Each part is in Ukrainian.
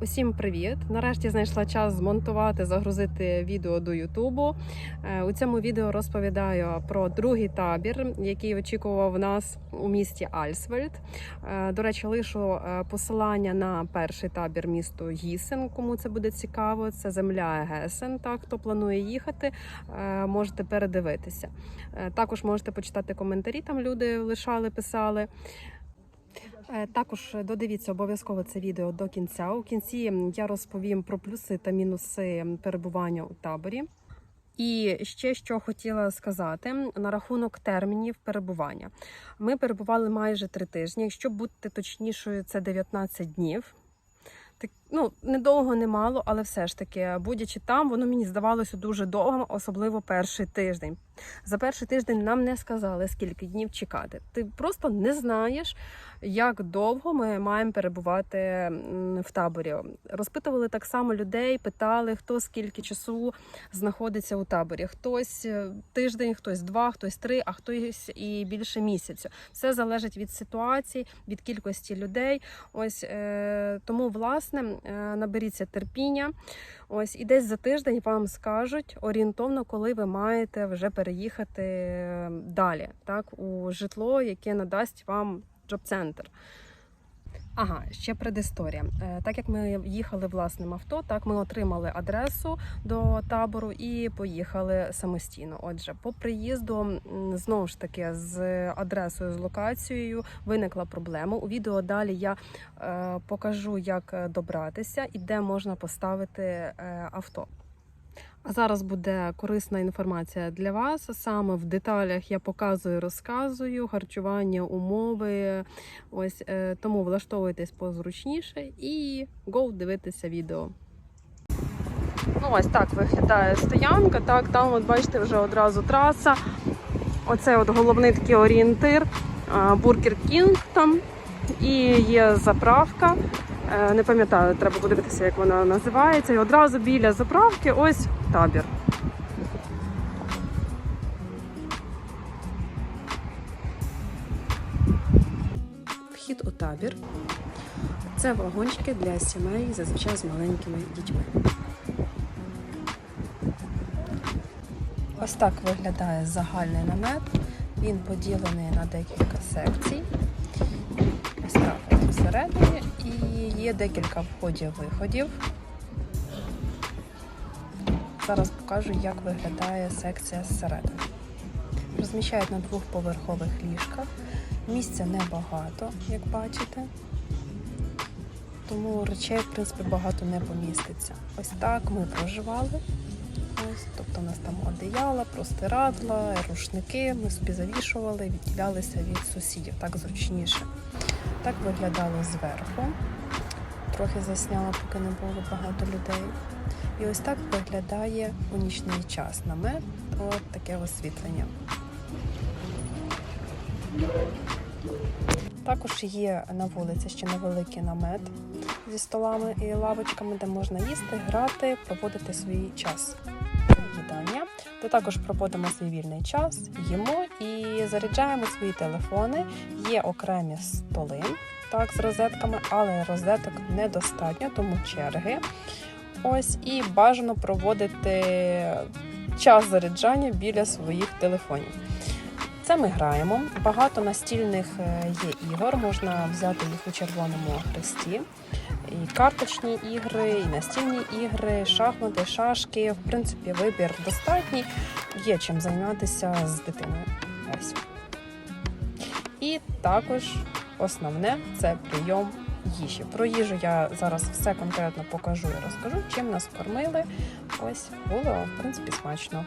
Усім привіт! Нарешті знайшла час змонтувати, загрузити відео до Ютубу. Е, У цьому відео розповідаю про другий табір, який очікував нас у місті Альсвельд. Е, До речі, лишу е, посилання на перший табір місто Гісен, кому це буде цікаво. Це земля Гесен. Так, хто планує їхати, можете передивитися. Також можете почитати коментарі. Там люди лишали, писали. Е, Також додивіться обов'язково це відео до кінця. У кінці я розповім про плюси та мінуси перебування у таборі. І ще що хотіла сказати на рахунок термінів перебування. Ми перебували майже три тижні. Якщо бути точнішою, це 19 днів. Ну, недовго, не мало, але все ж таки, будучи там, воно мені здавалося дуже довго, особливо перший тиждень. За перший тиждень нам не сказали, скільки днів чекати. Ти просто не знаєш, як довго ми маємо перебувати в таборі. Розпитували так само людей, питали, хто скільки часу знаходиться у таборі. Хтось е, тиждень, хтось два, хтось три, а хтось і більше місяцю. Все залежить від ситуації, від кількості людей. Ось е, тому, власне, наберіться терпіння. Ось і десь за тиждень вам скажуть орієнтовно, коли ви маєте вже переїхати е, далі, так у житло, яке надасть вам джоб-центр. Ага, ще предісторія. Е, Так як ми їхали власним авто, так ми отримали адресу до табору і поїхали самостійно. Отже, по приїзду знову ж таки з адресою, з локацією виникла проблема. У відео далі я е, покажу, як добратися і де можна поставити е, авто. А зараз буде корисна інформація для вас. Саме в деталях я показую, розказую харчування, умови. Ось е, тому влаштовуйтесь позручніше і go дивитися відео. Ну, ось так виглядає стоянка. Так, там, от бачите, вже одразу траса. Оце от головний такий орієнтир. Бургер Кінг там. І є заправка. Е, Не пам'ятаю, треба подивитися, як вона називається. І одразу біля заправки ось табір. Вхід у табір. Це вагончики для сімей, зазвичай з маленькими дітьми. Ось так виглядає загальний намет. Він поділений на декілька секцій. Ось так всередині. І є декілька входів-виходів. Зараз покажу, як виглядає секція зсередини. Розміщають на двохповерхових ліжках. Місця небагато, як бачите. Тому речей, в принципі, багато не поміститься. Ось так ми проживали. Ось, тобто у нас там одеяла, простирадла, рушники. Ми собі завішували, відділялися від сусідів, так зручніше. Так виглядало зверху. Трохи засняла, поки не було багато людей. І ось так виглядає у нічний час намет. От таке освітлення. Також є на вулиці ще невеликий намет зі столами і лавочками, де можна їсти, грати, проводити свій час їдання. Де також проводимо свій вільний час, їмо і заряджаємо свої телефони. Є окремі столи так, з розетками, але розеток недостатньо, тому черги. Ось і бажано проводити час заряджання біля своїх телефонів. Це ми граємо. Багато настільних е, є ігор, можна взяти їх у червоному хресті. І карточні ігри, і настільні ігри, шахмати, шашки. В принципі, вибір достатній. Є чим зайнятися з дитиною. Ось. І також основне це прийом їжі. Про їжу я зараз все конкретно покажу і розкажу, чим нас кормили. Ось було в принципі смачно.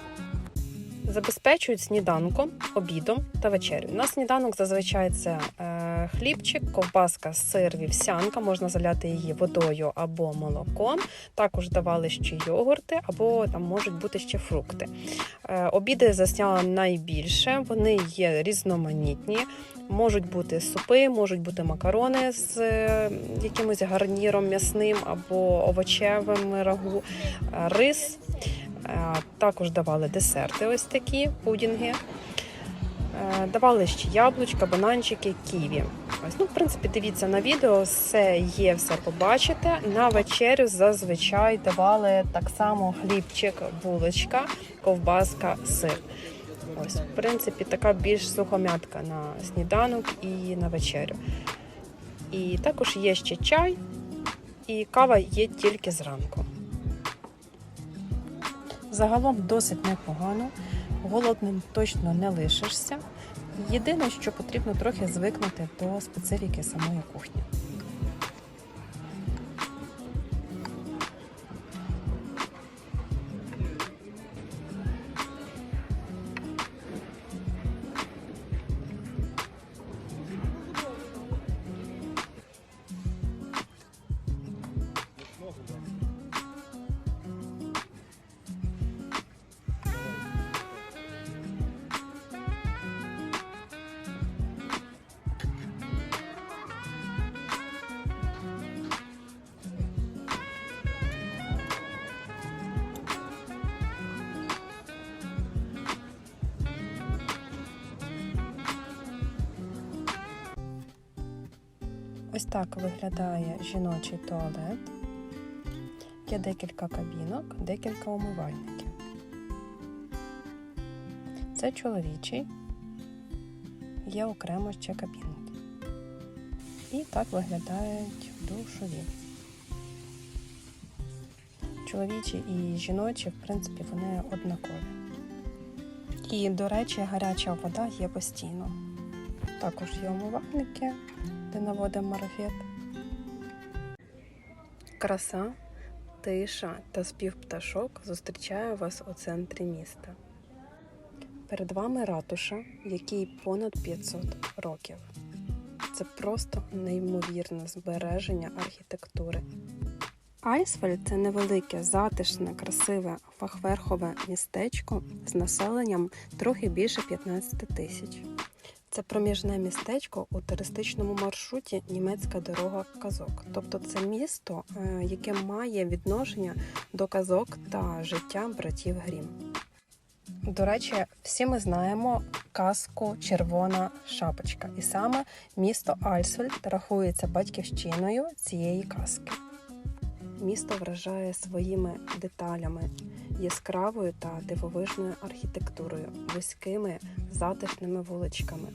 Забезпечують сніданком, обідом та вечерю. На сніданок зазвичай це е, хлібчик, ковбаска, сир, вівсянка. Можна заляти її водою або молоком. Також давали ще йогурти, або там можуть бути ще фрукти. Е, обіди засняла найбільше. Вони є різноманітні. Можуть бути супи, можуть бути макарони з е, якимось гарніром м'ясним або овочевим рагу, рис. Е, Також давали десерти, ось такі пудінги. Е, Давали ще яблучка, бананчики, ківі. Ось, ну, в принципі, дивіться на відео, все є, все побачите. На вечерю зазвичай давали так само хлібчик, булочка, ковбаска, сир. Ось, в принципі, така більш сухомятка на сніданок і на вечерю. І також є ще чай, і кава є тільки зранку. Загалом досить непогано, голодним точно не лишишся. Єдине, що потрібно трохи звикнути до специфіки самої кухні. Ось так виглядає жіночий туалет. Є декілька кабінок, декілька умивальників. Це чоловічий, є окремо ще кабінки. І так виглядають душові. Чоловічі і жіночі, в принципі, вони однакові. І, до речі, гаряча вода є постійно. Також є умивальники, де наводимо марафет. Краса, тиша та спів пташок зустрічає вас у центрі міста. Перед вами ратуша, якій понад 500 років. Це просто неймовірне збереження архітектури. Айсфельд це невелике, затишне, красиве фахверхове містечко з населенням трохи більше 15 тисяч. Це проміжне містечко у туристичному маршруті Німецька дорога казок. Тобто це місто, е, яке має відношення до казок та життя братів Грім. До речі, всі ми знаємо казку Червона шапочка, і саме місто Альсфельд рахується батьківщиною цієї казки. Місто вражає своїми деталями, яскравою та дивовижною архітектурою, вузькими затишними вуличками.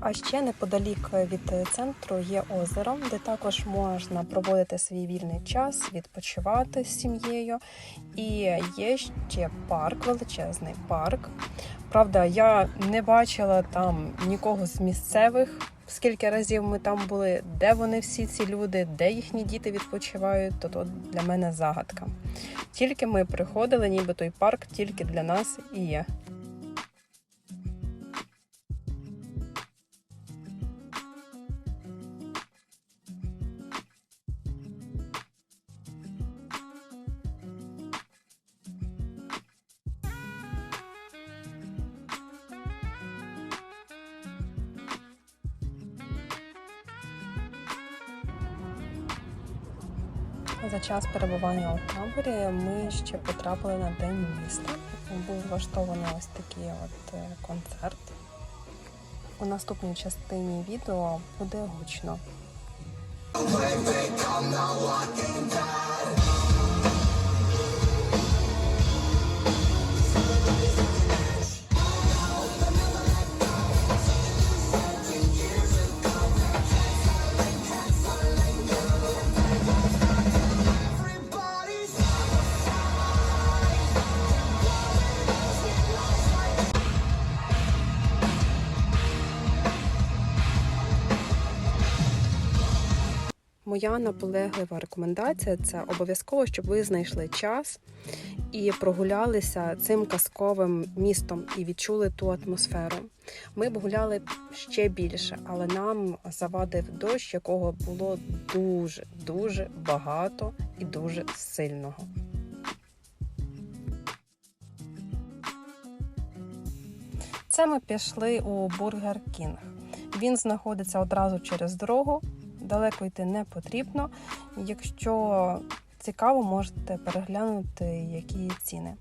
А ще неподалік від центру є озеро, де також можна проводити свій вільний час, відпочивати з сім'єю. І є ще парк, величезний парк. Правда, я не бачила там нікого з місцевих. Скільки разів ми там були, де вони всі ці люди, де їхні діти відпочивають, то то для мене загадка. Тільки ми приходили, ніби той парк тільки для нас і є. Час перебування у таборі ми ще потрапили на день міста. Був влаштований ось такий от е, концерт. У наступній частині відео буде гучно. Моя наполеглива рекомендація це обов'язково, щоб ви знайшли час і прогулялися цим казковим містом і відчули ту атмосферу. Ми б гуляли ще більше, але нам завадив дощ, якого було дуже дуже багато і дуже сильного. Це ми пішли у Бургер Кінг. Він знаходиться одразу через дорогу. Далеко йти не потрібно. Якщо цікаво, можете переглянути, які ціни.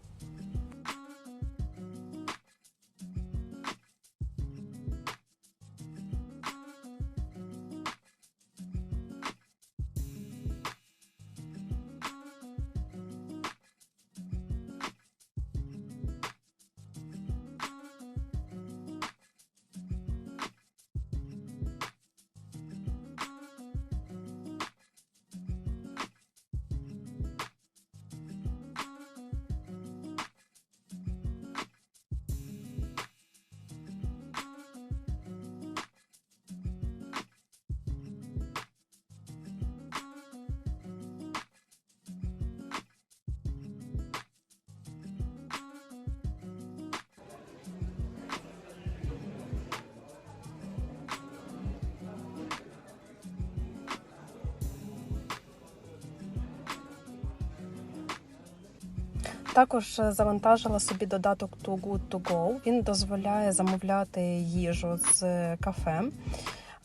Також е, завантажила собі додаток Too Good To Go. Він дозволяє замовляти їжу з кафе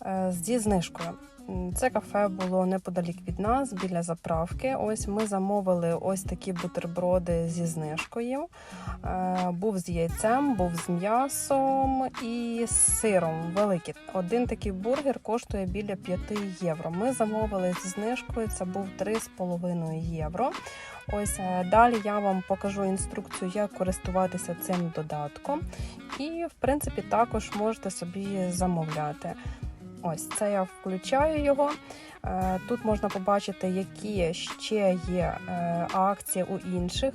е, зі знижкою. Це кафе було неподалік від нас, біля заправки. Ось ми замовили ось такі бутерброди зі знижкою. Е, Був з яйцем, був з м'ясом і з сиром великий. Один такий бургер коштує біля 5 євро. Ми замовили зі знижкою, це був 3,5 євро. Ось е, далі я вам покажу інструкцію, як користуватися цим додатком. І, в принципі, також можете собі замовляти. Ось це я включаю його. Е, Тут можна побачити, які ще є е, акції у інших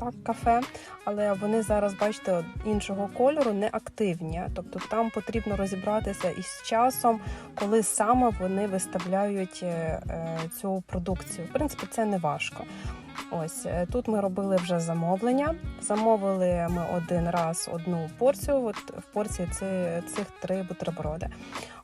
так, кафе, але вони зараз, бачите, іншого кольору не активні. Тобто там потрібно розібратися із часом, коли саме вони виставляють е, е, цю продукцію. В принципі, це не важко. Ось е, тут ми робили вже замовлення. Замовили ми один раз одну порцію. От в порції ці, цих три бутерброди.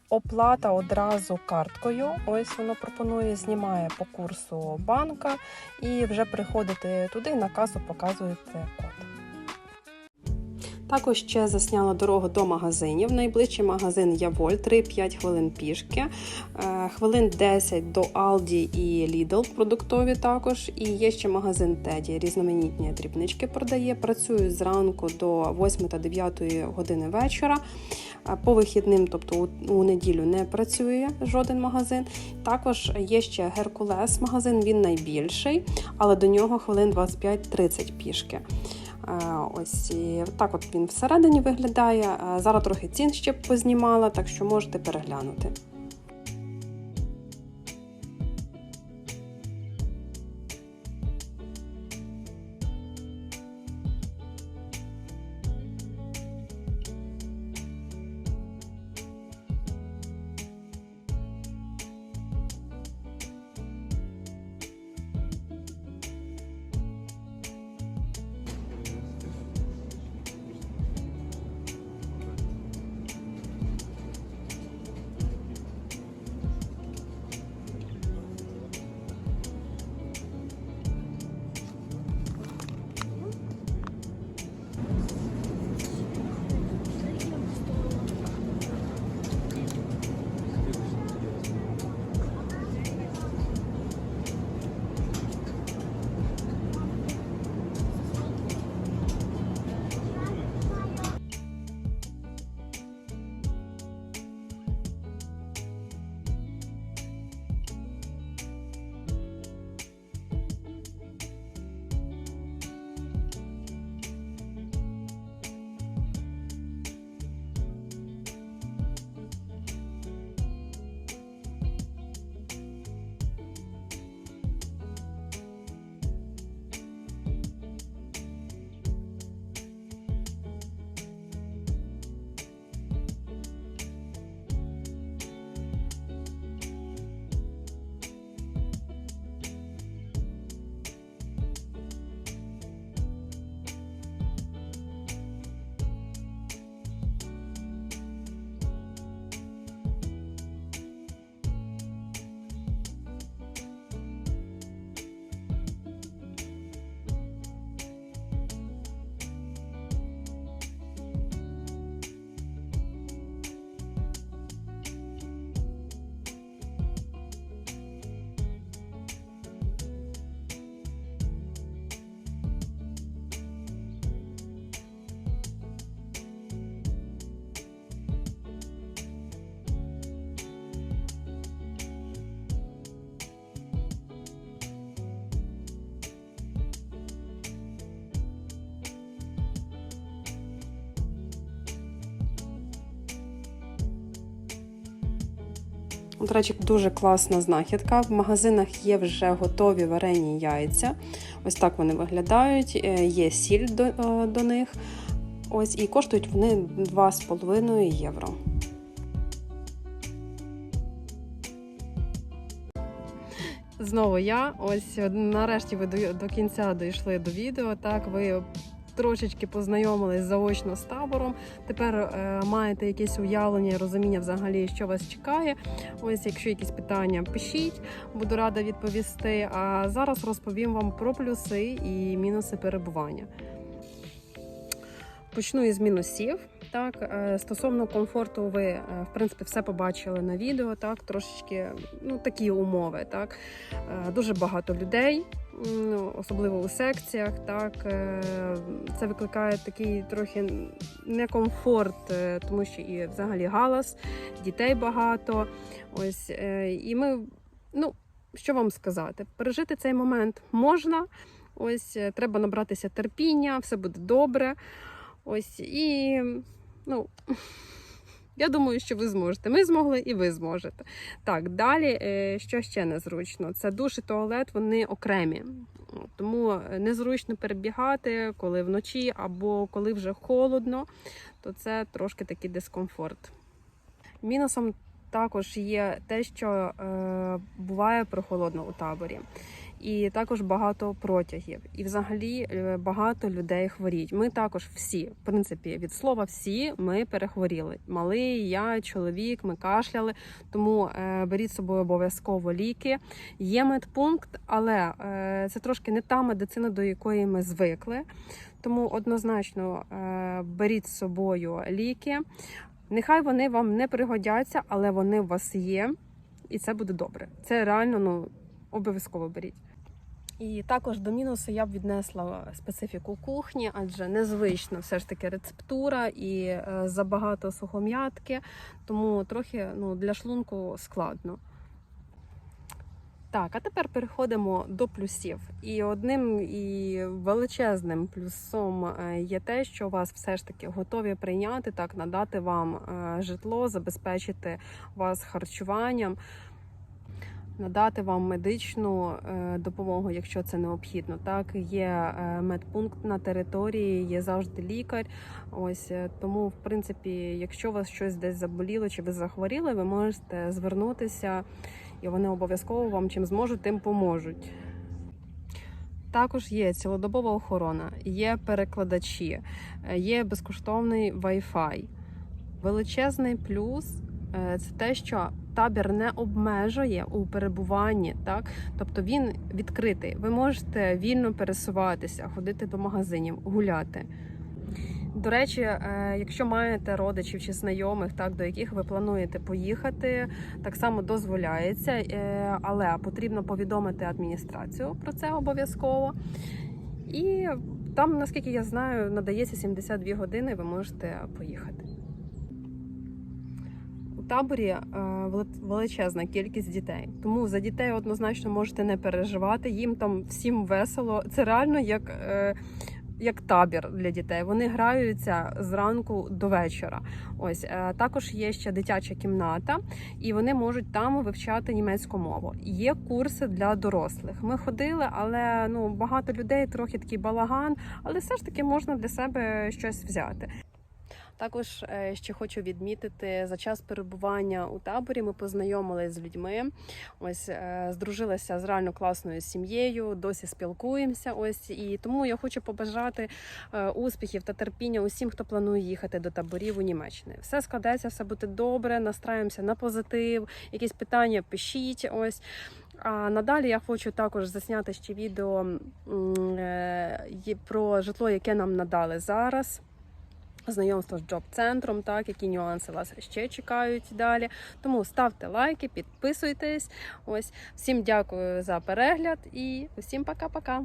Оплата одразу карткою. Ось воно пропонує, знімає по курсу банка, і вже приходите туди на касу, показуєте код. Також ще засняла дорогу до магазинів. Найближчий магазин Яволь 3-5 хвилин пішки, Е, хвилин 10 до Aldi і Lidl продуктові також. І є ще магазин Теді, різноманітні дрібнички продає. Працюю зранку до 8 та 9 години вечора. Е, По вихідним, тобто у неділю, не працює жоден магазин. Також є ще Геркулес магазин, він найбільший, але до нього хвилин 25-30 пішки. Е, Ось так от він всередині виглядає. Е, Зараз трохи цін ще познімала, так що можете переглянути. До речі, дуже класна знахідка. В магазинах є вже готові варені яйця. Ось так вони виглядають. Е, Є сіль до, е, до них. Ось і коштують вони 2,5 євро. Знову я. Ось нарешті ви до, до кінця дійшли до відео. Так, ви трошечки познайомились заочно з табором. Тепер е, маєте якесь уявлення і розуміння взагалі, що вас чекає. Ось, якщо якісь питання, пишіть, буду рада відповісти. А зараз розповім вам про плюси і мінуси перебування. Почну із мінусів. Так, е, стосовно комфорту, ви е, в принципі все побачили на відео. Так, трошечки ну такі умови. Так, Е, дуже багато людей, ну, особливо у секціях. Так, це викликає такий трохи некомфорт, тому що і взагалі галас, дітей багато. Ось і ми, ну що вам сказати, пережити цей момент можна. Ось треба набратися терпіння, все буде добре. Ось і ну. Я думаю, що ви зможете. Ми змогли і ви зможете. Так, далі, е, що ще незручно? Це душ і туалет, вони окремі. Тому незручно перебігати, коли вночі або коли вже холодно, то це трошки такий дискомфорт. Мінусом також є те, що е, буває прохолодно у таборі. І також багато протягів, і взагалі е, багато людей хворіють. Ми також всі, в принципі, від слова всі ми перехворіли. Малий, я, чоловік, ми кашляли. Тому е, беріть з собою обов'язково ліки. Є медпункт, але е, це трошки не та медицина, до якої ми звикли. Тому однозначно беріть з собою ліки. Нехай вони вам не пригодяться, але вони у вас є, і це буде добре. Це реально ну обов'язково беріть. І також до мінусу я б віднесла специфіку кухні, адже незвична все ж таки рецептура і е, забагато сухом'ятки, тому трохи ну, для шлунку складно. Так, а тепер переходимо до плюсів. І одним і величезним плюсом е, є те, що вас все ж таки готові прийняти, так надати вам е, житло, забезпечити вас харчуванням надати вам медичну е, допомогу, якщо це необхідно. Так, є е, медпункт на території, є завжди лікар. Ось е, тому, в принципі, якщо вас щось десь заболіло чи ви захворіли, ви можете звернутися, і вони обов'язково вам чим зможуть, тим поможуть. Також є цілодобова охорона, є перекладачі, є безкоштовний Wi-Fi. Величезний плюс це те, що табір не обмежує у перебуванні, так тобто він відкритий. Ви можете вільно пересуватися, ходити до магазинів, гуляти. До речі, е, якщо маєте родичів чи знайомих, так до яких ви плануєте поїхати, так само дозволяється, е, але потрібно повідомити адміністрацію про це обов'язково. І там, наскільки я знаю, надається 72 години, ви можете поїхати. Таборі е, величезна кількість дітей, тому за дітей однозначно можете не переживати. Їм там всім весело. Це реально як, е, як табір для дітей. Вони граються зранку до вечора. Ось е, також є ще дитяча кімната, і вони можуть там вивчати німецьку мову. Є курси для дорослих. Ми ходили, але ну багато людей, трохи такий балаган, але все ж таки можна для себе щось взяти. Також е, ще хочу відмітити за час перебування у таборі. Ми познайомилися з людьми. Ось е, здружилися з реально класною сім'єю. Досі спілкуємося. Ось і тому я хочу побажати е, успіхів та терпіння усім, хто планує їхати до таборів у Німеччини. Все складеться, все буде добре. Настраємося на позитив. Якісь питання пишіть. Ось. А надалі я хочу також засняти ще відео про житло, яке нам надали зараз. Знайомство з джоб-центром, так, які нюанси вас ще чекають далі. Тому ставте лайки, підписуйтесь. Ось всім дякую за перегляд і всім пока-пока.